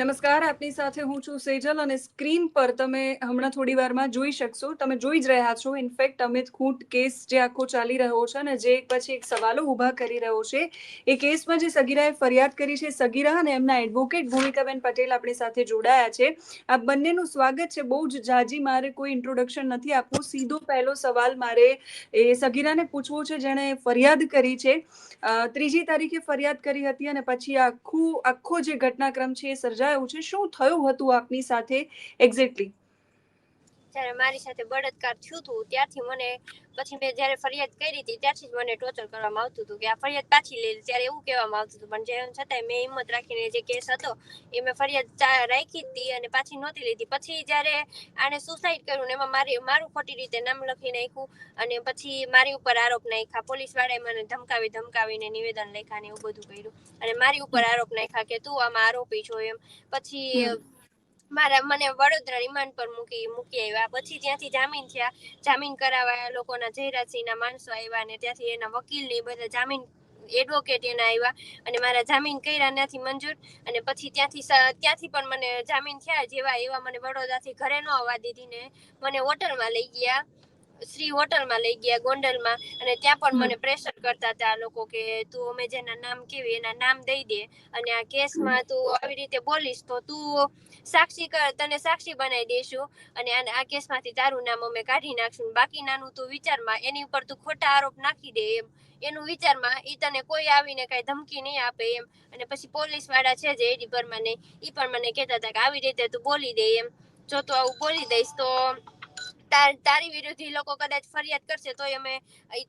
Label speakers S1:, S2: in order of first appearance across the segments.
S1: નમસ્કાર, આપની સાથે હું છું સેજલ અને સ્ક્રીન પર તમે હમણાં થોડી વારમાં જોઈ શકશો. તમે જોઈ જ રહ્યા છો. ઇનફેક્ટ અમિત ખૂંટ કેસ જે આખો ચાલી રહ્યો છે અને જે પછી એક સવાલો ઊભા કરી રહ્યો છે. એ કેસમાં જે સગીરાએ ફરિયાદ કરી છે, સગીરા અને એમના એડવોકેટ ભૂમિકાબેન પટેલ આપણી સાથે જોડાયા છે. આ બંનેનું સ્વાગત છે. બહુ જ જાજી મારે કોઈ ઇન્ટ્રોડક્શન નથી આપવું. સીધો પહેલો સવાલ મારે એ સગીરાને પૂછવો છે. જેણે ફરિયાદ કરી છે. ત્રીજી તારીખે ફરિયાદ કરી હતી અને પછી આખું, આખો જે ઘટનાક્રમ છે એ સર્જાયો છે. શું થયું હતું આપની સાથે એક્ઝેક્ટલી
S2: જ્યારે મારી સાથે બળાત્કાર થયું હતું, ત્યારથી મને પછી મેં જ્યારે ફરિયાદ કરી હતી, ત્યારથી જ મને ટોર્ચર કરવામાં આવતું હતું કે આ ફરિયાદ પાછી લે, ત્યારે એવું કહેવામાં આવતું હતું. પણ જેમ છતાંય મેં હિંમત રાખીને જે કેસ હતો, એ મેં ફરિયાદ રાખી હતી અને પાછી નહોતી લીધી. પછી જ્યારે આણે સુસાઇડ કર્યું ને એમાં મારી, મારું ખોટી રીતે નામ લખી નાખ્યું અને પછી મારી ઉપર આરોપ નાખ્યા. પોલીસ વાળાએ મને ધમકાવી, ધમકાવીને નિવેદન લખ્યા ને એવું બધું કર્યું. અને મારી ઉપર આરોપ નાખ્યા કે તું આમાં આરોપી છો એમ. પછી. મારા, મને વડોદરા રિમાન્ડ પર મૂકી મૂકી આવ્યા. પછી ત્યાંથી જામીન થયા, જામીન કરાવવા લોકોના જયરાજસિંહના માણસો આવ્યા અને ત્યાંથી એના વકીલ ને બધા જામીન એડવોકેટ એના આવ્યા અને મારા જામીન કર્યા, ત્યાંથી મંજૂર અને પછી ત્યાંથી ત્યાંથી પણ મને જામીન થયા જેવા એવા મને વડોદરાથી ઘરે ન આવવા દીધી ને મને હોટલમાં લઈ ગયા. શ્રી હોટલમાં લઈ ગયા ગોંડલમાં અને ત્યાં પણ મને પ્રેશર કરતા હતા લોકો કે તું અમે જેના નામ કેવી એના નામ દઈ દે અને આ કેસમાં તું આવી રીતે બોલીશ તો તું સાક્ષી કર તને સાક્ષી બનાવી દઈશું અને આ કેસમાંથી તારું નામ અમે કાઢી નાખશું બાકી નાનું તું વિચારમાં એની ઉપર તું ખોટા આરોપ નાખી દે એમ. એનું વિચારમાં એ તને કોઈ આવીને કઈ ધમકી નહીં આપે એમ. અને પછી પોલીસવાળા છે જે એડી પરમાને એ પણ મને કહેતા હતા કે આવી રીતે તું બોલી દે એમ. જો તું આવું બોલી દઈશ તો તાર, તારી વિરુદ્ધ લોકો કદાચ ફરિયાદ કરશે તોય અમે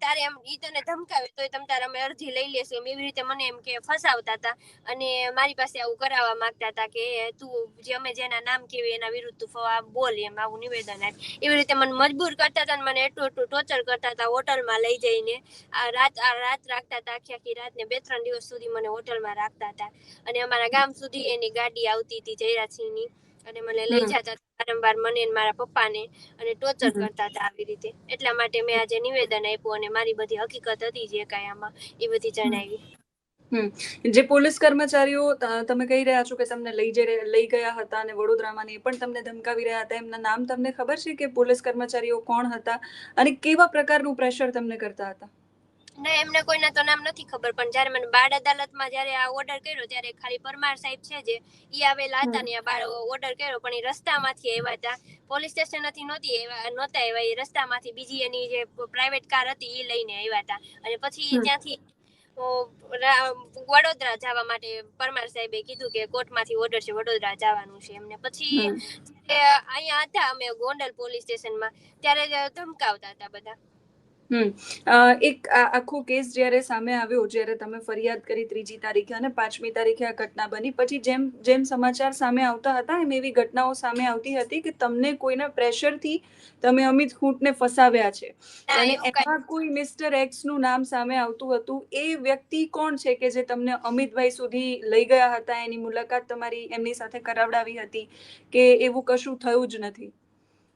S2: તારે એમ ઈ તને ધમકાવે તોય તમ તારે અમે અરજી લઈ લેશું. એમ એવી રીતે મને એમ કે ફસાવતા હતા અને મારી પાસે આવું કરાવવા માંગતા હતા કે તું જે અમે જેના નામ કેવી એના વિરુદ્ધ તું ફવા બોલ, એમ આવું નિવેદન આપ એવી રીતે મને મજબૂર કરતા હતા મને એટલું એટલું ટોર્ચર કરતા હતા હોટલમાં લઈ જઈને. આ રાત આ રાત રાખતા હતા આખી આખી રાત ને બે ત્રણ દિવસ સુધી મને હોટલમાં રાખતા હતા અને અમારા ગામ સુધી એની ગાડી આવતી હતી જયરાજસિંહની. અને મને લઈ જતા વારંવાર મને મારા પપ્પાને અને ટોર્ચર કરતા હતા આવી રીતે. એટલા માટે મેં આજે નિવેદન આપ્યું અને મારી બધી હકીકત હતી જે કાંઈ આમાં એ બધી જણાવી.
S1: જે પોલીસ કર્મચારીઓ તમે કહી રહ્યા છો કે તમને લઈ જઈ લઈ ગયા હતા અને વડોદરામાં ને એ પણ તમને ધમકાવી રહ્યા હતા. એમના નામ તમને ખબર છે કે પોલીસ કર્મચારીઓ કોણ હતા અને કેવા પ્રકારનું પ્રેશર તમને કરતા હતા?
S2: ના એમને કોઈના તો નામ નથી ખબર પણ જ્યારે મને બાળ અદાલતમાં જ્યારે આ ઓર્ડર કર્યો ત્યારે ખાલી પરમાર સાહેબ છે જે ઈ આવેલા હતા ને આ બાળ ઓર્ડર કર્યો પણ એ રસ્તામાંથી આવ્યા હતા. પોલીસ સ્ટેશનથી નહોતી આવ્યા નહોતા આવ્યા એ રસ્તામાંથી બીજી એની જે પ્રાઇવેટ કાર હતી એ લઈને આવ્યા હતા. અને પછી ત્યાંથી વડોદરા જવા માટે પરમાર સાહેબે કીધું કે કોર્ટમાંથી ઓર્ડર છે વડોદરા જવાનું છે એમને. પછી. અહીંયા હતા અમે ગોંડલ પોલીસ સ્ટેશનમાં ત્યારે ધમકાવતા હતા બધા.
S1: એક આખો કેસ જ્યારે સામે આવ્યો જ્યારે તમે ફરિયાદ કરી ત્રીજી તારીખે અને પાંચમી તારીખે આ ઘટના બની પછી જેમ જેમ સમાચાર સામે આવતા હતા એમ એવી ઘટનાઓ સામે આવતી હતી કે તમને કોઈના પ્રેશરથી તમે અમિત ખૂંટને ફસાવ્યા છે. અને એમાં કોઈ મિસ્ટર એક્સનું નામ સામે આવતું હતું એ વ્યક્તિ કોણ છે કે જે તમને અમિતભાઈ સુધી લઈ ગયા હતા એની મુલાકાત તમારી એમની સાથે કરાવડાવી હતી કે એવું કશું થયું જ નથી?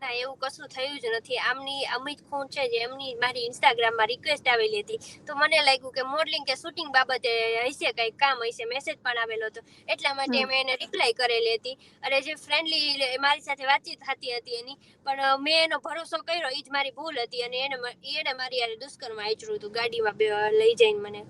S2: ના એવું કશું થયું જ નથી. આમની અમિત ખૂન છે જે એમની મારી ઇન્સ્ટાગ્રામમાં રિક્વેસ્ટ આવેલી હતી. તો મને લાગ્યું કે મોડલિંગ કે શૂટિંગ બાબતે હશે કંઈક કામ હશે મેસેજ પણ આવેલો હતો. એટલા માટે મેં એને રિપ્લાય કરેલી હતી. અને જે ફ્રેન્ડલી મારી સાથે વાતચીત થતી હતી એની. પણ મેં એનો ભરોસો કર્યો એ જ મારી ભૂલ હતી અને એને એને મારી યારે દુષ્કર્મ આચર્યું હતું. ગાડીમાં લઈ જઈને મને.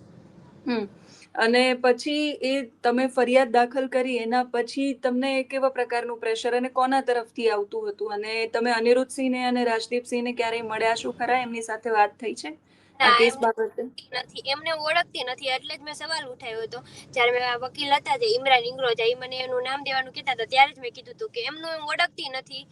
S1: અને પછી એ તમે ફરિયાદ દાખલ કરી, એના પછી તમને કેવા પ્રકારનું પ્રેશર અને કોના તરફથી આવતું હતું? અને તમે અનિરુદ્ધસિંહને અને રાજદીપસિંહને ક્યારેય મળ્યા શું ખરા? એમની સાથે વાત થઈ છે?
S2: નથી એમને ઓળખતી નથી એટલે જ મેં સવાલ ઉઠાવ્યો હતો. જ્યારે મેં આ વકીલ હતા જે ઇમરાન ઇંગ્રોજા એ મને એનું નામ દેવાનું કહેતા હતા ત્યારે જ મેં કીધું હતું કે એમનું એમ ઓળખતી નથી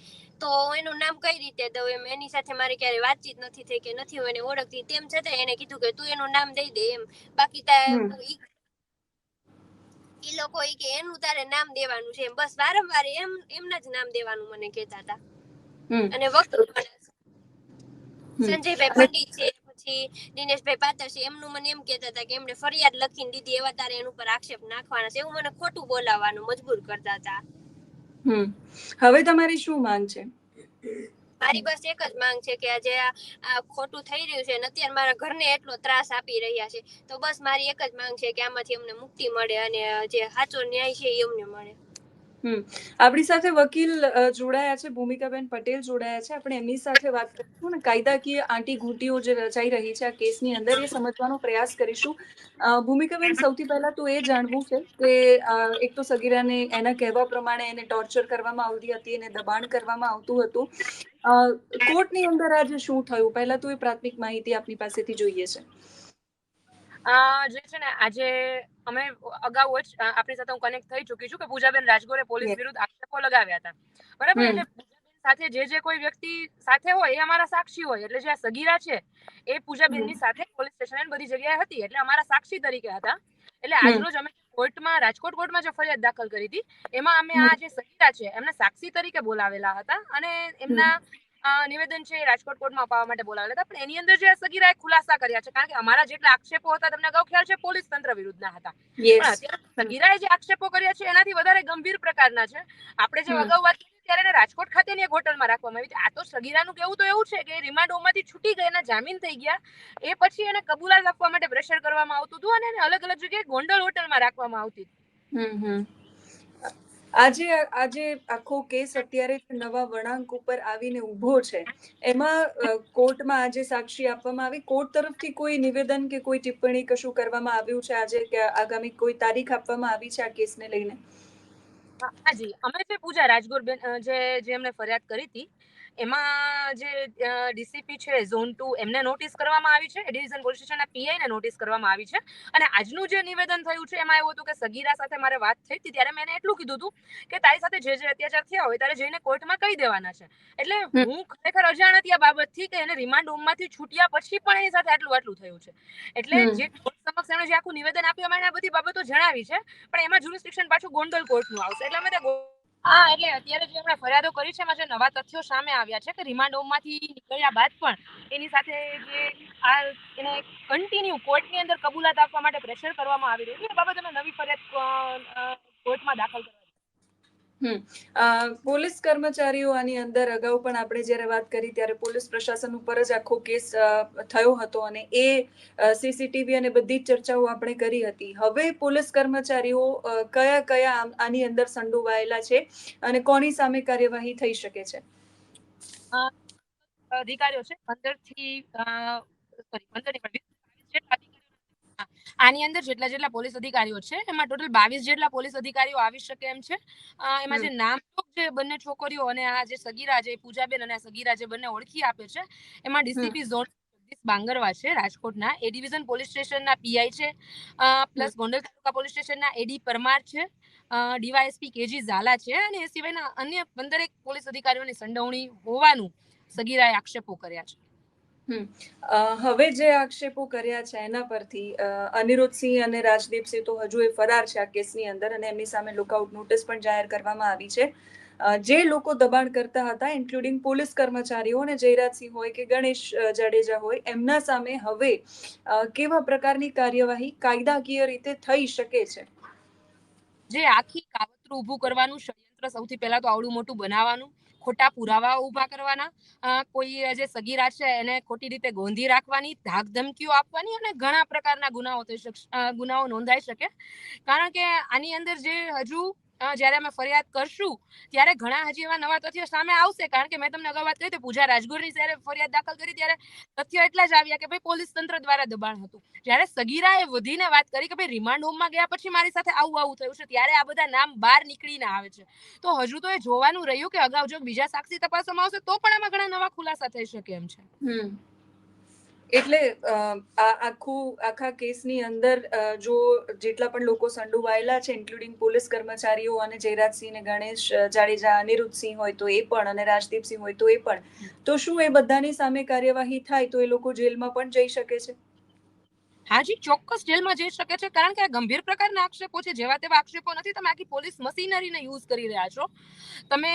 S2: તો એનું નામ કઈ રીતે દઉં એમ? એની સાથે મારી ક્યારે વાતચીત નથી થઈ કે નથી હું એને ઓળખતી. તેમ છતાં એને કીધું કે તું એનું નામ દઈ દે એમ. બાકી તા
S1: હમ.
S2: ઈ ઈ લોકો એ કે એનું તારે નામ દેવાનું છે એમ. બસ વારંવાર એમ એમના જ નામ દેવાનું મને કહેતા હતા. અને
S1: વખત
S2: સંજયભાઈ પંડિત છે. પછી દિનેશભાઈ પાતરસી છે એમનું મને એમ કહેતા હતા કે એમને ફરિયાદ લખીને દીધી એવા તારે એનું પર આક્ષેપ નાખવાના છે એવું મને ખોટું બોલાવવાનું મજબૂર કરતા હતા.
S1: હમ. હવે તમારી શું માંગ છે?
S2: મારી બસ એક જ માંગ છે કે આજે આ આ ખોટું થઈ રહ્યું છે અને અત્યારે મારા ઘરને એટલો ત્રાસ આપી રહ્યા છે તો બસ મારી એક જ માંગ છે કે આમાંથી અમને મુક્તિ મળે અને જે સાચો ન્યાય છે એ અમને મળે.
S1: આપણી સાથે વકીલ જોડાયા છે, ભૂમિકાબેન પટેલ જોડાયા છે. આપણે એમની સાથે વાત કરીશું ને કાયદાકીય આંટી ઘૂંટીઓ જે રચાઈ રહી છે આ કેસની અંદર, એ સમજવાનો પ્રયાસ કરીશું. ભૂમિકાબેન, સૌથી પહેલા તો એ જાણવું છે કે એક તો સગીરાને એના કહેવા પ્રમાણે એને ટોર્ચર કરવામાં આવતી હતી, એને દબાણ કરવામાં આવતું હતું. કોર્ટની અંદર આજે શું થયું? પહેલા તો એ પ્રાથમિક માહિતી આપની પાસેથી જોઈએ છે.
S3: જે છે ને આજે અમે અગાઉ જ આપણી સાથે હું કનેક્ટ થઈ ચૂકી છું કે પૂજાબેન રાજગોરે પોલીસ વિરુદ્ધ આક્ષેપો લગાવ્યા હતા. બરાબર? એટલે પૂજાબેન સાથે જે જે કોઈ વ્યક્તિ સાથે હોય એ અમારા સાક્ષી હોય. એટલે જે આ સગીરા છે એ પૂજાબેનની સાથે પોલીસ સ્ટેશન બધી જગ્યાએ હતી. એટલે અમારા સાક્ષી તરીકે હતા. એટલે આજરોજ અમે કોર્ટમાં રાજકોટ કોર્ટમાં જે ફરિયાદ દાખલ કરી હતી એમાં અમે આ જે સગીરા છે એમને સાક્ષી તરીકે બોલાવેલા હતા અને એમના નિવેદન છે રાજકોટ કોર્ટમાં અપાવવા માટે બોલાવેલા હતા. પણ એની અંદર જે સગીરાએ ખુલાસા કર્યા છે કારણ કે અમારા જેટલા આક્ષેપો હતા તમને અગાઉ ખ્યાલ છે પોલીસ તંત્ર વિરુદ્ધના હતા. સગીરાએ જે આક્ષેપો કર્યા છે એનાથી વધારે ગંભીર પ્રકારના છે. આપણે જે અગાઉ વાત કરી ત્યારે રાજકોટ ખાતેની એક હોટલમાં રાખવામાં આવી હતી. આ તો સગીરાનું કેવું તો એવું છે કે રિમાન્ડ હોમમાંથી છૂટી ગઈ એના જામીન થઈ ગયા. એ પછી એને કબૂલાત આપવા માટે પ્રેશર કરવામાં આવતું હતું અને એને અલગ અલગ જગ્યાએ ગોંડલ હોટલમાં રાખવામાં આવતી હતી.
S1: આજે આજે આખો કેસ અત્યારે નવા વળાંક ઉપર આવીને ઊભો છે, એમાં કોર્ટમાં આજે સાક્ષી આપવામાં આવી. કોર્ટ તરફથી કોઈ નિવેદન કે કોઈ ટિપ્પણી કશું કરવામાં આવ્યું છે આજે કે આગામી કોઈ તારીખ આપવામાં આવી છે આ કેસને લઈને?
S3: હાજી અમે જે પૂજા રાજગોર બેન જે જે એમને ફરિયાદ કરી હતી એમાં જે ડીસીપી છે ઝોન ટુ એમને નોટિસ કરવામાં આવી છે. ડિવિઝન પોલીસ સ્ટેશનના પીઆઈને નોટિસ કરવામાં આવી છે. અને આજનું જે નિવેદન થયું છે એમાં એવું હતું કે સગીરા સાથે મારે વાત થઈ હતી ત્યારે મેં એટલું કીધું હતું કે તારી સાથે જે જે અત્યાચાર થયા હોય તારે જઈને કોર્ટમાં કહી દેવાના છે. એટલે હું ખરેખર અજાણ હતી આ બાબતથી કે એને રિમાન્ડ હોમમાંથી છૂટ્યા પછી પણ એની સાથે આટલું આટલું થયું છે. એટલે જે કોર્ટ સમક્ષ એમણે જે આખું નિવેદન આપ્યું એમાં આ બધી બાબતો જણાવી છે પણ એમાં જ્યુરિસ્ડિક્શન પાછું ગોંડલ કોર્ટનું આવશે. એટલે અમે ત્યાં હા, એટલે અત્યારે જે એમણે ફરિયાદો કરી છે, એમાં જે નવા તથ્યો સામે આવ્યા છે, કે રિમાન્ડ હોમમાંથી નીકળ્યા બાદ પણ એની સાથે જે આ એને કન્ટિન્યુ કોર્ટની અંદર કબૂલાત આપવા માટે પ્રેશર કરવામાં આવી રહ્યું છે. એ બાબતે અમે નવી ફરિયાદ કોર્ટમાં દાખલ કરવા
S1: પોલીસ કર્મચારીઓ આની અંદર અગાઉ પણ આપણે જ્યારે વાત કરી ત્યારે પોલીસ પ્રશાસન ઉપર જ આખો કેસ થયો હતો અને એ સીસીટીવી અને બધી જ ચર્ચાઓ આપણે કરી હતી. હવે પોલીસ કર્મચારીઓ કયા કયા આની અંદર સંડોવાયેલા છે અને કોની સામે કાર્યવાહી થઈ શકે છે?
S3: અધિકારીઓ છે પંદરથી સોરી પંદર નહીં, પણ વીસ બાવીસ જેટલા અધિકારીઓ હા, આની અંદર જેટલા જેટલા પોલીસ અધિકારીઓ છે એમાં ટોટલ બાવીસ જેટલા પોલીસ અધિકારીઓ આવી શકે એમ છે. એમાં જે નામ જે બંને છોકરીઓ અને આ જે સગીરા જે પૂજાબેન અને સગીરા જે બંને ઓળખી આપે છે એમાં ડીસીપી ઝોન બાંગરવા છે રાજકોટના. એ ડિવિઝન પોલીસ સ્ટેશનના પીઆઈ છે પ્લસ ગોંડલ તાલુકા પોલીસ સ્ટેશનના એડી પરમાર છે ડીવાયએસપી કેજી ઝાલા છે અને એ સિવાયના અન્ય પંદરેક પોલીસ અધિકારીઓની સંડોવણી હોવાનું સગીરાએ આક્ષેપો કર્યા છે.
S1: હવે જે આક્ષેપો કર્યા છે એના પરથી અનિરુદ્ધસિંહ અને રાજદીપસિંહ તો હજુ એ ફરાર છે આ કેસની અંદર અને એમની સામે લુકઆઉટ નોટિસ પણ જાહેર કરવામાં આવી છે. જે લોકો દબાણ કરતા હતા ઇન્ક્લુડિંગ પોલીસ કર્મચારીઓ અને જયરાજસિંહ હોય કે ગણેશ જાડેજા હોય, એમના સામે હવે કેવા પ્રકારની કાર્યવાહી કાયદાકીય રીતે થઈ શકે છે?
S3: જે આખી કાવતરું ઊભું કરવાનું ષડયંત્ર સૌથી પહેલા તો આવડું મોટું બનાવવાનું ખોટા પુરાવા ઊભા કરવાના. કોઈ જે સગીરા છે, એને ખોટી રીતે ગોંધી રાખવાની, ધાક ધમકીઓ આપવાની અને ઘણા પ્રકારના ગુનાઓ થઈ ગુનાઓ નોંધાઈ શકે. કારણ કે આની અંદર જે હજુ જ્યારે અમે ફરિયાદ કરશું, ત્યારે ઘણા હજી એવા નવા તથ્યો સામે આવશે. કારણ કે મેં તમને અગાઉ વાત કરી હતી, પૂજા રાજગોરની જ્યારે ફરિયાદ દાખલ કરી ત્યારે તથ્યો એટલા જ આવ્યા કે ભાઈ પોલીસ તંત્ર દ્વારા દબાણ હતું. જ્યારે સગીરાએ વધીને વાત કરી કે ભાઈ રિમાન્ડ હોમમાં ગયા પછી મારી સાથે આવું આવું થયું છે, ત્યારે આ બધા નામ બહાર નીકળીને આવે છે. તો હજુ તો એ જોવાનું રહ્યું કે અગાઉ જો બીજા સાક્ષી તપાસવામાં આવશે, તો પણ આમાં ઘણા નવા ખુલાસા થઈ શકે એમ છે.
S1: એટલે આ આખું, આખા કેસની અંદર જો જેટલા પણ લોકો સંડોવાયેલા છે ઇન્ક્લુડિંગ પોલીસ કર્મચારીઓ અને જયરાજસિંહ ને ગણેશ જાડેજા, અનિરુદ્ધસિંહ હોય તો એ પણ અને રાજદીપસિંહ હોય તો એ પણ, તો શું એ બધાની સામે કાર્યવાહી થાય તો એ લોકો જેલમાં પણ જઈ શકે છે?
S3: હાજી ચોક્કસ જેલમાં જઈ શકે છે, કારણ કે આ ગંભીર પ્રકારના આક્ષેપો છે, જેવા તેવા આક્ષેપો નથી. તમે આખી પોલીસ મશીનરીને યુઝ કરી રહ્યા છો. તમે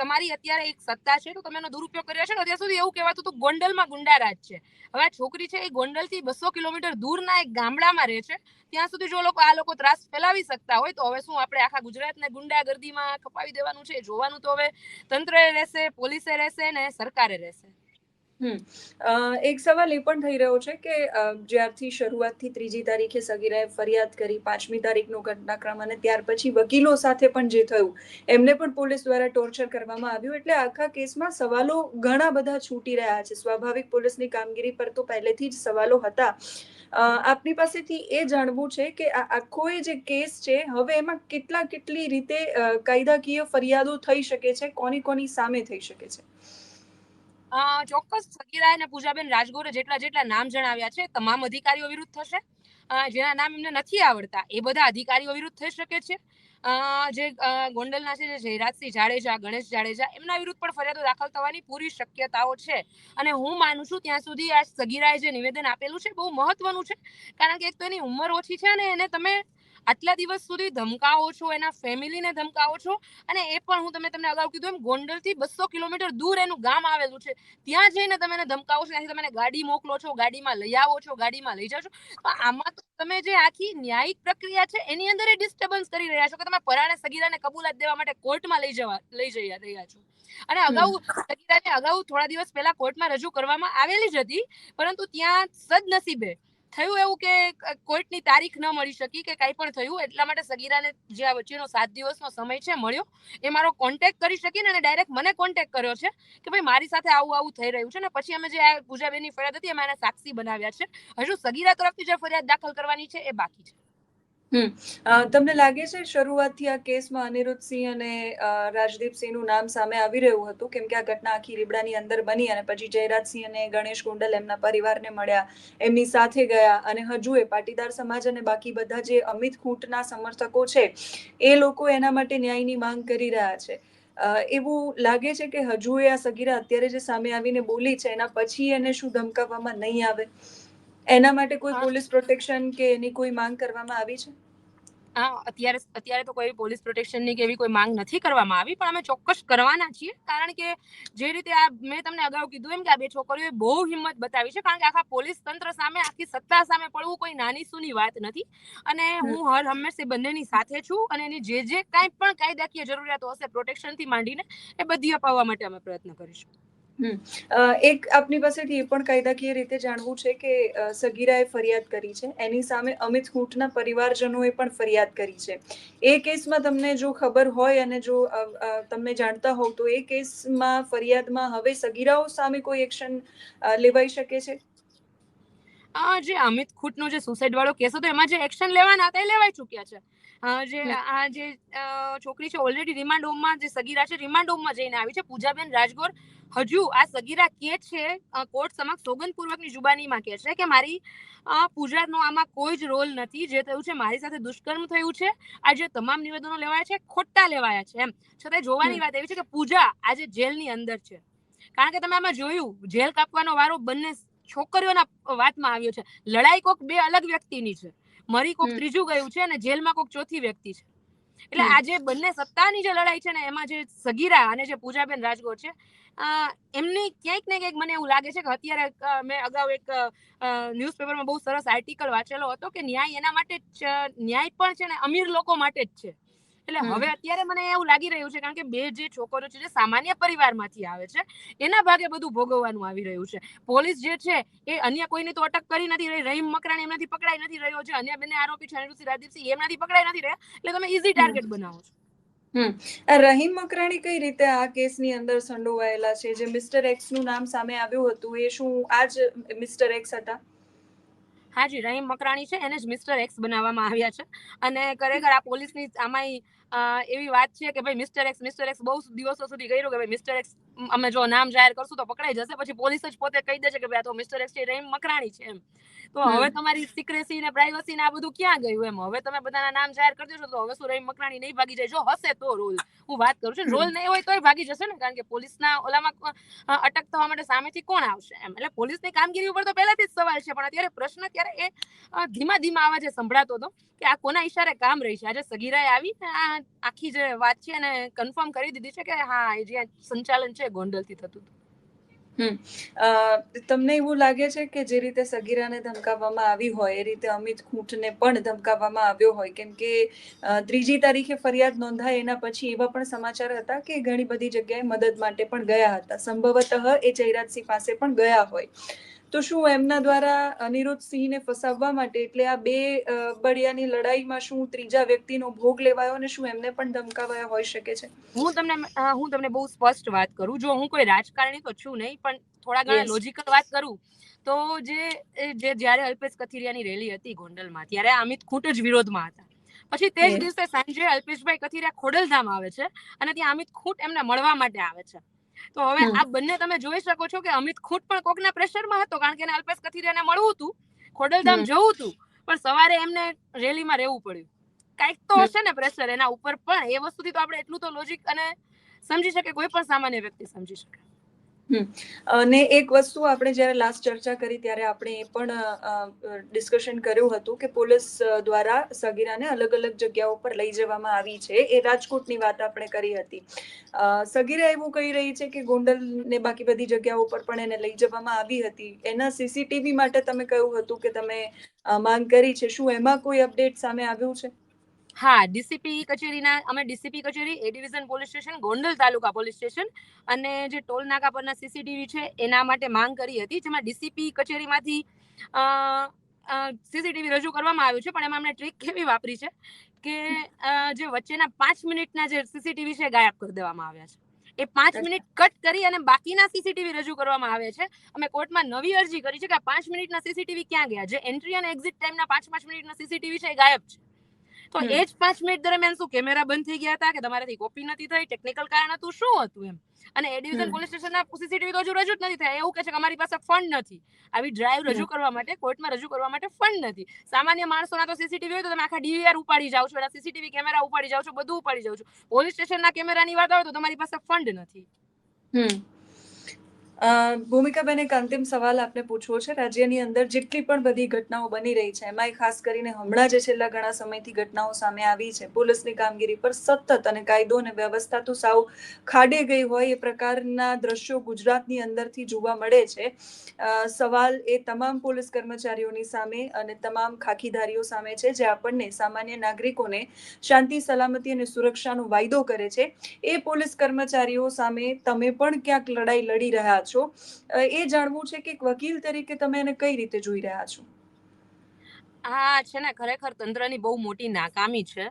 S3: તમારી અત્યારે એક સત્તા છે, તો તમે એનો દુરુપયોગ કરી રહ્યા છો અત્યાર સુધી એવું કહેવાતું હતું, ગોંડલમાં ગુંડારાજ છે. હવે આ છોકરી છે, એ ગોંડલથી બસો કિલોમીટર દૂરના એક ગામડામાં રહે છે. ત્યાં સુધી જો લોકો, આ લોકો ત્રાસ ફેલાવી શકતા હોય, તો હવે શું આપણે આખા ગુજરાતને ગુંડાગર્દીમાં ખપાવી દેવાનું છે? જોવાનું તો હવે તંત્રએ રહેશે, પોલીસે રહેશે ને સરકારે રહેશે.
S1: એક સવાલ એ પણ થઈ રહ્યો છે કે જ્યારથી શરૂઆતથી ત્રીજી તારીખે સગીરાએ ફરિયાદ કરી, પાંચમી તારીખનો ઘટનાક્રમ અને ત્યાર પછી વકીલો સાથે પણ જે થયું, એમને પણ પોલીસ દ્વારા ટોર્ચર કરવામાં આવ્યું. એટલે આખા કેસમાં સવાલો ઘણા બધા છૂટી રહ્યા છે. સ્વાભાવિક પોલીસની કામગીરી પર તો પહેલેથી જ સવાલો હતા. આપની પાસેથી એ જાણવું છે કે આ આખો એ જે કેસ છે, હવે એમાં કેટલા કેટલી રીતે કાયદાકીય ફરિયાદો થઈ શકે છે કોની કોની સામે થઈ શકે છે?
S3: ચોક્કસ સગીરા અને પૂજાબેન રાજગોરે જેટલા જેટલા નામ જણાવ્યા છે, તમામ અધિકારીઓ વિરુદ્ધ થશે. જેના નામ એમને નથી આવડતા, એ બધા અધિકારીઓ વિરુદ્ધ થઈ શકે છે. જે ગોંડલના છે, જે જયરાજસિંહ જાડેજા, ગણેશ જાડેજા, એમના વિરુદ્ધ પણ ફરિયાદો દાખલ થવાની પૂરી શક્યતાઓ છે. અને હું માનું છું ત્યાં સુધી આ સગીરાએ જે નિવેદન આપેલું છે, બહુ મહત્વનું છે. કારણ કે એક તો એની ઉંમર ઓછી છે અને એને તમે આટલા દિવસ સુધી ધમકાવો છો એના ફેમિલીને ધમકાવો છો? અને એ પણ હું તમે તમને અગાઉ કીધું એમ ગોંડલથી બસો કિલોમીટર દૂર એનું ગામ આવેલું છે. ત્યાં જઈને તમે એને ધમકાવો છો ત્યાંથી તમે ગાડી મોકલો છો ગાડીમાં લઈ આવો છો ગાડીમાં લઈ જાઓ છો. તો આમાં તો તમે જે આખી ન્યાયિક પ્રક્રિયા છે એની અંદર એ ડિસ્ટર્બન્સ કરી રહ્યા છો કે તમે પરાણે સગીરાને કબૂલાત દેવા માટે કોર્ટમાં લઈ જવા લઈ જઈ રહ્યા છો. અને અગાઉ સગીરાને અગાઉ થોડા દિવસ પહેલા કોર્ટમાં રજૂ કરવામાં આવેલી જ હતી પરંતુ ત્યાં સદનસીબે થયું એવું કે કોર્ટની તારીખ ન મળી શકી કે કાંઈ પણ થયું? એટલા માટે સગીરાને જે આ વચ્ચેનો સાત દિવસનો સમય છે મળ્યો. એ મારો કોન્ટેક્ટ કરી શકીને અને ડાયરેક્ટ મને કોન્ટેક્ટ કર્યો છે કે ભાઈ મારી સાથે આવું આવું થઈ રહ્યું છે ને પછી અમે જે આ પૂજાબેનની ફરિયાદ હતી એમાં એને સાક્ષી બનાવ્યા છે. હજુ સગીરા તરફથી જે ફરિયાદ દાખલ કરવાની છે એ બાકી છે.
S1: અ, તમને લાગે છે શરૂઆતથી આ કેસમાં અનિરુદ્ધસિંહ અને રાજદીપસિંહનું નામ સામે આવી રહ્યું હતું? કેમ કે આ ઘટના આખી રીબડાની અંદર બની અને પછી જયરાજસિંહ અને ગણેશ ગોંડલ એમના પરિવારને મળ્યા એમની સાથે ગયા અને હજુ એ પાટીદાર સમાજ અને બાકી બધા જે અમિત ખૂંટના સમર્થકો છે એ લોકો એના માટે ન્યાયની માંગ કરી રહ્યા છે. એવું લાગે છે કે હજુ એ આ સગીરા અત્યારે જે સામે આવીને બોલી છે એના પછી એને શું ધમકાવવામાં નહીં આવે? એના માટે કોઈ પોલીસ પ્રોટેક્શન કે એની કોઈ માંગ કરવામાં આવી છે?
S3: હા અત્યારે અત્યારે તો કોઈ પોલીસ પ્રોટેક્શનની કે એવી કોઈ માંગ નથી કરવામાં આવી પણ અમે ચોક્કસ કરવાના છીએ. કારણ કે જે રીતે આ મેં તમને અગાઉ કીધું એમ કે આ બે છોકરીઓએ બહુ હિંમત બતાવી છે કારણ કે આખા પોલીસ તંત્ર સામે આખી સત્તા સામે પડવું કોઈ નાની સૂની વાત નથી. અને હું હર હંમેશ એ બંનેની સાથે છું અને એની જે જે કાંઈ પણ કાયદાકીય જરૂરિયાતો હશે પ્રોટેક્શનથી માંડીને એ બધી અપાવવા માટે અમે પ્રયત્ન કરીશું.
S1: એક આપની પાસેથી એ પણ કાયદાકીય રીતે જાણવું છે કે સગીરાએ ફરિયાદ કરી છે. એની સામે અમિત ખૂંટના પરિવારજનોએ પણ ફરિયાદ કરી છે. એ કેસમાં તમને જો ખબર હોય અને જો તમે જાણતા હોવ તો એ કેસમાં ફરિયાદમાં હવે સગીરાઓ સામે કોઈ એક્શન લેવાઈ શકે છે?
S3: જે અમિત ખૂટનો જે સુસાઇડ વાળો કેસ હતો, એમાં જે એક્શન લેવાના હતા, એ લેવાઈ ચૂક્યા છે. જે આ જે છોકરી છે ઓલરેડી રિમાન્ડ હોમમાં જે સગીરા છે રિમાન્ડ હોમમાં જઈને આવી છે. પૂજાબેન રાજગોર હજુ આ સગીરા કે છે કોર્ટ સમક્ષ સોગંદપૂર્વકની જુબાનીમાં કે છે કે મારી પૂજાનો આમાં કોઈ જ રોલ નથી. જે થયું છે મારી સાથે દુષ્કર્મ થયું છે. આ જે તમામ નિવેદનો લેવાયા છે ખોટા લેવાયા છે એમ. છતાંય જોવાની વાત એવી છે કે પૂજા આજે જેલની અંદર છે. કારણ કે તમે આમાં જોયું જેલ કાપવાનો વારો બંને છોકરીઓના વાતમાં આવ્યો છે. લડાઈ કોક બે અલગ વ્યક્તિની છે. મરી કોક ત્રીજું ગયું છે અને જેલમાં કોક ચોથી વ્યક્તિ છે. એટલે. આજે બંને સત્તાની જે લડાઈ છે ને એમાં જે સગીરા અને જે પૂજાબેન રાજગોર છે એમની ક્યાંક ને ક્યાંક મને એવું લાગે છે કે અત્યારે મેં અગાઉ એક ન્યૂઝપેપરમાં બહુ સરસ આર્ટિકલ વાંચેલો હતો કે ન્યાય એના માટે જ ન્યાય પણ છે ને અમીર લોકો માટે જ છે. એટલે હવે અત્યારે મને એવું લાગી રહ્યું છે કારણ કે બે જે છોકરો છે જે સામાન્ય પરિવારમાંથી આવે છે એના ભાગે બધું ભોગવવાનું આવી રહ્યું છે. પોલીસ જે છે એ અન્ય કોઈની તો અટક કરી નથી રહી રહીમ મકરાણ એમનાથી પકડાઈ નથી રહ્યો છે અન્ય બંને આરોપી છે અનિરુદ્ધ રાજદીપસિંહ એમનાથી પકડાઈ નથી રહ્યા એટલે તમે ઈઝી ટાર્ગેટ બનાવો છો.
S1: રહીમ મકરાણી કઈ રીતે આ કેસની અંદર સંડોવાયેલા છે? જે મિસ્ટર એક્સનું નામ સામે આવ્યું હતું એ શું આજ મિસ્ટર એક્સ હતા?
S3: હાજી રહીમ મકરાણી છે એને જ મિસ્ટર એક્સ બનાવવામાં આવ્યા છે. અને ખરેખર આ પોલીસની આમાંય એવી વાત છે કે ભાઈ મિસ્ટર એક્સ મિસ્ટર એક્સ બહુ દિવસો સુધી કર્યું કે ભાઈ મિસ્ટર એક્સ અમે જો નામ જાહેર કરશું તો પકડાઈ જશે. પછી પોલીસ જ પોતે કહી દેશે કે ભાઈ તો મિસ્ટર એક્સ છે રહીમ મકરાણી છે એમ. તો હવે તમારી સિક્રેસી ને પ્રાઇવસી ને આ બધું ક્યાં ગયું એમ? હવે તમે બધાના નામ જાહેર કરી દેશો તો હવે શું રહીમ મકરાણી નહીં ભાગી જાય? જો હશે તો રોલ હું વાત કરું છું રોલ નહીં હોય તોય ભાગી જશે ને કારણ કે પોલીસના ઓલામાં અટક થવા માટે સામેથી કોણ આવશે એમ? એટલે પોલીસની કામગીરી ઉપર તો પહેલાથી જ સવાલ છે પણ અત્યારે પ્રશ્ન ત્યારે એ ધીમા ધીમા આવા જે સંભળાતો હતો કે આ કોના ઈશારે કામ રહી છે? આજે સગીરાએ આવી આ આખી જે વાત છે એને કન્ફર્મ કરી દીધી છે કે હા એ જે સંચાલન છે ગોંડલથી થતું હતું?
S1: તમને એવું લાગે છે કે જે રીતે સગીરાને ધમકાવવામાં આવી હોય, એ રીતે અમિત ખૂંટને પણ ધમકાવવામાં આવ્યો હોય, કેમ કે ત્રીજી તારીખે ફરિયાદ નોંધાય એના પછી એવા પણ સમાચાર હતા કે ઘણી બધી જગ્યાએ મદદ માટે પણ ગયા હતા. સંભવતઃ એ જયરાજસિંહ પાસે પણ ગયા હોય. તો શું એમના દ્વારા અનિરુદ્ધ સિંહને ફસાવવા માટે એટલે આ બે બળિયાની લડાઈમાં શું ત્રીજા વ્યક્તિનો ભોગ લેવાયો અને શું એમને પણ ધમકાવાયા હોઈ શકે છે?
S3: હું તમને હું તમને બહુ સ્પષ્ટ વાત કરું. જો હું કોઈ રાજકારણી તો છું નહીં પણ થોડા ઘણા. લોજિકલ વાત કરું તો જે જે જ્યારે અલ્પેશ કથિરિયાની રેલી હતી ગોંડલમાં ત્યારે અમિત ખૂટ જ વિરોધમાં હતા. પછી તે જ દિવસે સાંજે અલ્પેશભાઈ કથિરિયા ખોડલધામ આવે છે અને ત્યાં અમિત ખૂટ એમને મળવા માટે આવે છે. તો હવે આ બંને તમે જોઈ શકો છો કે અમિત ખુટ પણ કોકના પ્રેશરમાં હતો કારણ કે એને અલ્પેશ કથિરિયાને મળવું હતું ખોડલધામ જવું હતું પણ સવારે એમને રેલીમાં રહેવું પડ્યું. કાંઈક તો હશે ને પ્રેશર એના ઉપર પણ એ વસ્તુથી તો આપણે એટલું તો લોજિક અને સમજી શકે કોઈ પણ સામાન્ય વ્યક્તિ સમજી શકે.
S1: અને એક વસ્તુ આપણે જ્યારે લાસ્ટ ચર્ચા કરી ત્યારે આપણે એ પણ ડિસ્કશન કર્યું હતું કે પોલીસ દ્વારા સગીરાને અલગ અલગ જગ્યાઓ પર લઈ જવામાં આવી છે. એ રાજકોટની વાત આપણે કરી હતી. સગીરા એવું કહી રહી છે કે ગોંડલ ને બાકી બધી જગ્યાઓ પર પણ એને લઈ જવામાં આવી હતી. એના સીસીટીવી માટે તમે કહ્યું હતું કે તમે માંગ કરી છે. શું એમાં કોઈ અપડેટ સામે આવ્યું છે?
S3: હા ડીસીપી કચેરીના અમે ડીસીપી કચેરી A division police station Gondal taluka police station અને જે ટોલ નાકા પરના સીસીટીવી છે એના માટે માંગ કરી હતી જેમાં ડીસીપી કચેરીમાંથી સીસીટીવી રજૂ કરવામાં આવ્યું છે પણ એમાં અમને ટ્રીક કેવી વાપરી છે કે જે વચ્ચેના પાંચ મિનિટના જે સીસીટીવી છે એ ગાયબ કરી દેવામાં આવ્યા છે. એ પાંચ મિનિટ કટ કરી અને બાકીના સીસીટીવી રજૂ કરવામાં આવે છે. અમે કોર્ટમાં નવી અરજી કરી છે કે આ પાંચ મિનિટના સીસીટીવી ક્યાં ગયા? જે એન્ટ્રી અને એક્ઝિટ ટાઈમના પાંચ પાંચ મિનિટના સીસીટીવી છે એ ગાયબ છે. તો. એ જ પાંચ મિનિટ દરમિયાન શું કેમેરા બંધ થઈ ગયા હતા કે તમારાથી કોપી નથી થઈ? ટેકનિકલ કારણ હતું શું હતું એમ? અને એ ડિવિઝન. પોલીસ સ્ટેશનના સીસીટીવી તો હજુ રજૂ જ નથી થયા. એવું કહે છે કે અમારી પાસે ફંડ નથી. આવી ડ્રાઈવ રજૂ કરવા માટે કોર્ટમાં રજૂ કરવા માટે ફંડ નથી. સામાન્ય માણસોના તો સીસીટીવી હોય તો તમે આખા ડીવીઆર ઉપાડી જાઓ છો એના સીસીટીવી કેમેરા ઉપાડી જાઓ છો બધું ઉપાડી જાઓ છો. પોલીસ સ્ટેશનના કેમેરાની વાત આવે તો તમારી પાસે ફંડ નથી.
S1: હમ. ભૂમિકાબેન એક અંતિમ સવાલ આપને પૂછવો છે. રાજ્યની અંદર જેટલી પણ બધી ઘટનાઓ બની રહી છે એમાં ખાસ કરીને હમણાં જે છેલ્લા ઘણા સમયથી ઘટનાઓ સામે આવી છે, પોલીસની કામગીરી પર સતત અને કાયદો અને વ્યવસ્થા તો સાવ ખાડે ગઈ હોય એ પ્રકારના દ્રશ્યો ગુજરાતની અંદરથી જોવા મળે છે. સવાલ એ તમામ પોલીસ કર્મચારીઓની સામે અને તમામ ખાખીધારીઓ સામે છે, જે આપણને સામાન્ય નાગરિકોને શાંતિ, સલામતી અને સુરક્ષાનો વાયદો કરે છે. એ પોલીસ કર્મચારીઓ સામે તમે પણ ક્યાંક લડાઈ લડી રહ્યા છો અ, એ જાણવું છે કે એક વકીલ તરીકે તમે એને કઈ રીતે જોઈ રહ્યા છો?
S3: આ છે ને ખરેખર તંત્રની બહુ મોટી નાકામી છે.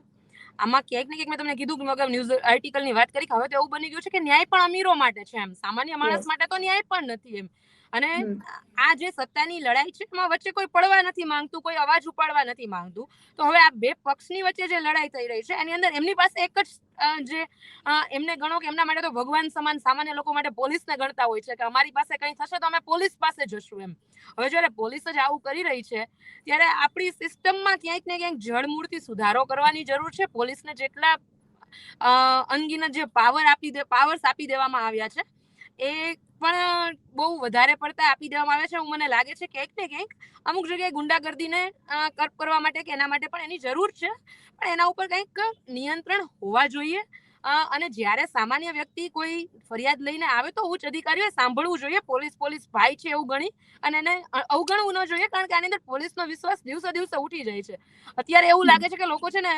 S3: આમાં ક્યાંક ને ક્યાંક મેં તમને કીધું કે મગર ન્યૂઝ આર્ટિકલની વાત કરી હવે તો એવું બની ગયું છે કે ન્યાય પણ અમીરો માટે છે એમ. સામાન્ય માણસ માટે તો ન્યાય પણ નથી એમ. અને આ જે સત્તાની લડાઈ છે એમાં વચ્ચે કોઈ પડવા નથી માંગતું કોઈ અવાજ ઉપાડવા નથી માંગતું. તો હવે આ બે પક્ષની વચ્ચે જે લડાઈ થઈ રહી છે એની અંદર એમની પાસે એક જ જે એમને ગણો કે એમના માટે તો ભગવાન સમાન સામાન્ય લોકો માટે પોલીસને ગણતા હોય છે કે અમારી પાસે કંઈ થશે તો અમે પોલીસ પાસે જશું એમ. હવે જ્યારે પોલીસ જ આવું કરી રહી છે ત્યારે આપણી સિસ્ટમમાં ક્યાંક ને ક્યાંક જળમૂળથી સુધારો કરવાની જરૂર છે. પોલીસને જેટલા અંગીના અનગિનત જે પાવર આપી દે પાવર્સ આપી દેવામાં આવ્યા છે એ પણ બહુ વધારે પડતા આપી દેવામાં આવે છે. હું મને લાગે છે ક્યાંક ને ક્યાંક અમુક જગ્યાએ ગુંડાગર્દીને કર્પ કરવા માટે કે એના માટે પણ એની જરૂર છે. પણ એના ઉપર કંઈક નિયંત્રણ હોવા જોઈએ. અને જ્યારે સામાન્ય વ્યક્તિ કોઈ ફરિયાદ લઈને આવે તો ઉચ્ચ અધિકારીઓએ સાંભળવું જોઈએ. પોલીસ પોલીસ ભાઈ છે એવું ગણી અને એને અવગણવું ન જોઈએ કારણ કે આની અંદર પોલીસનો વિશ્વાસ દિવસે દિવસે ઉઠી જાય છે. અત્યારે એવું લાગે છે કે લોકો છે ને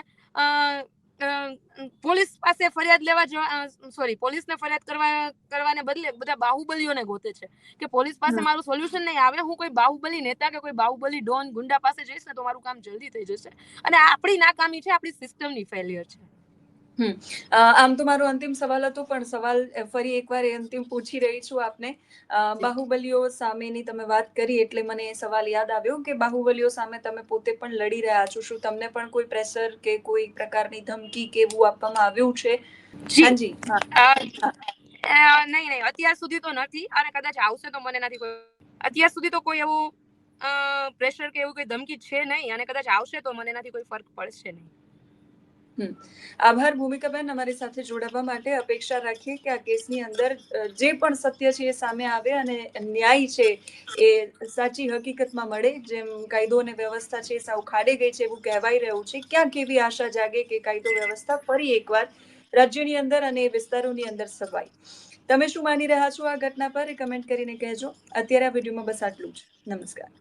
S3: પોલીસ પાસે ફરિયાદ લેવા જવા સોરી પોલીસને ફરિયાદ કરવા કરવાને બદલે બધા બાહુબલીઓને ગોતે છે કે પોલીસ પાસે મારું સોલ્યુશન નહીં આવે હું કોઈ બાહુબલી નેતા કે કોઈ બાહુબલી ડોન ગુંડા પાસે જઈશ ને તો મારું કામ જલ્દી થઈ જશે. અને આપણી નાકામી છે આપણી સિસ્ટમની ફેલિયર છે.
S1: આમ તો મારો અંતિમ સવાલ હતો પણ સવાલ ફરી એકવાર એ અંતિમ પૂછી રહી છું આપને. બાહુબલીઓ સામેની તમે વાત કરી એટલે મને એ સવાલ યાદ આવ્યો કે બાહુબલીઓ સામે તમે પોતે પણ લડી રહ્યા છો. શું તમને પણ કોઈ પ્રેશર કે કોઈ પ્રકારની ધમકી કે એવું આપવામાં આવ્યું છે? હાજી.
S3: નહીં નહીં. અત્યાર સુધી તો નથી અને કદાચ આવશે તો મને નથી કોઈ અત્યાર સુધી તો કોઈ એવું પ્રેશર કે એવું કોઈ ધમકી છે નહીં અને કદાચ આવશે તો મને નથી કોઈ ફરક પડશે નહીં.
S1: આભાર ભૂમિકાબેન અમારી સાથે જોડાવા માટે અપેક્ષા રાખીએ કે આ કેસની અંદર જે પણ સત્ય છે એ સામે આવે અને ન્યાય છે એ સાચી હકીકતમાં મળે. જેમ કાયદો અને વ્યવસ્થા છે સાવ ખાડે ગઈ છે એવું કહેવાઈ રહ્યું છે. ક્યાંક એવી આશા જાગે કે કાયદો વ્યવસ્થા ફરી એકવાર રાજ્યની અંદર અને વિસ્તારોની અંદર સવાય તમે શું માની રહ્યા છો આ ઘટના પર? એ કમેન્ટ કરીને કહેજો. અત્યારે આ વિડીયોમાં બસ આટલું જ. નમસ્કાર.